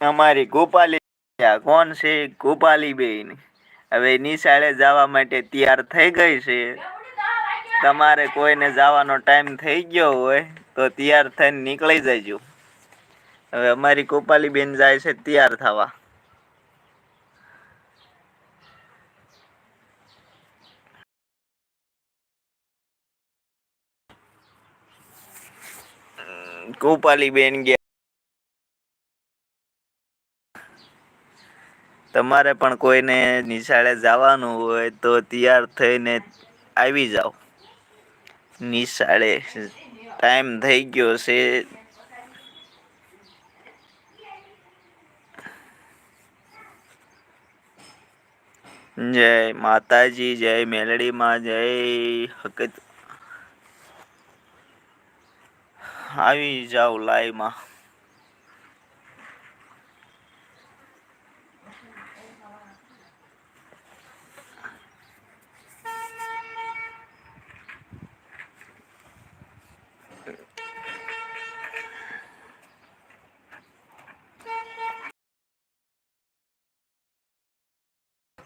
અમારી ગોપાલી કોણ છે? ગોપાલી બેન હવે નિશાળે જવા માટે તૈયાર થઈ ગઈ છે. તમારે કોઈને જવાનો ટાઈમ થઈ ગયો હોય તો તૈયાર થઈને નીકળી જજો. હવે અમારી ગોપાલી બેન જાય છે તૈયાર થવા. ગોપાલી બેન ગયા. તમારે પણ કોઈને નિશાળે જવાનું હોય તો તૈયાર થઈને આવી જાઓ. નિશાળે ટાઈમ થઈ ગયો છે. જય માતાજી, જય મેલડીમાં, જય હકત આવી જાઓ લાઈવમાં.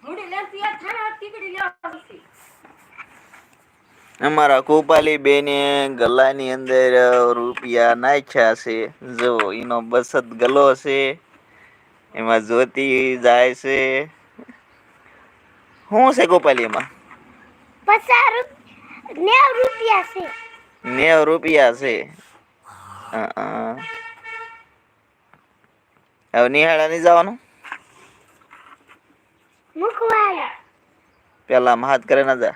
મૂડી લેતી આ ને ટીકડી લેવા અમારા ગોપાલી બેને ગલાની અંદર રૂપિયા નાખ્યા છે. જો એનો બસત ગલો છે. એમાં જોતી જાય છે. શું છે ગોપાલી એમાં? નેવ રૂપિયા છે. નેવ રૂપિયા છે. અ, અ. હવે નિહાળા નહીં જવાનું પેલા હાથ કરે ના જા.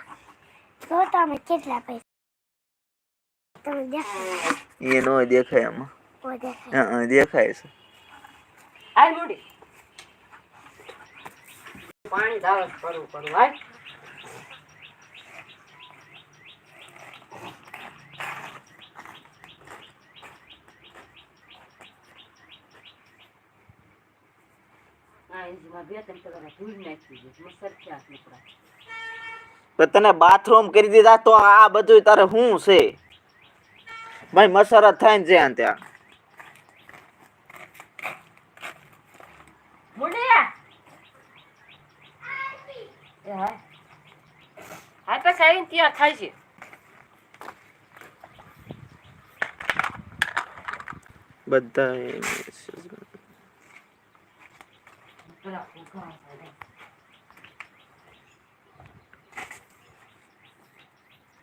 તો તમે કેટલા પૈસા? તમે દેખાડો એ નો દેખાય એમાં ઓ દેખાય. છે. હાલ મોડી પાણી ધારો કરવું પડું હાલ આ એજીમાં બે ત્રણ ટકા ભૂલ નાખી દે સરખ્યા નીકળા પણ તને બાથરૂમ કરી દીધા તો આ બધું તારે શું છે? ભાઈ મસરત થાય ને જ્યાં ત્યાં. હા. ત્યાં થાય છે બધા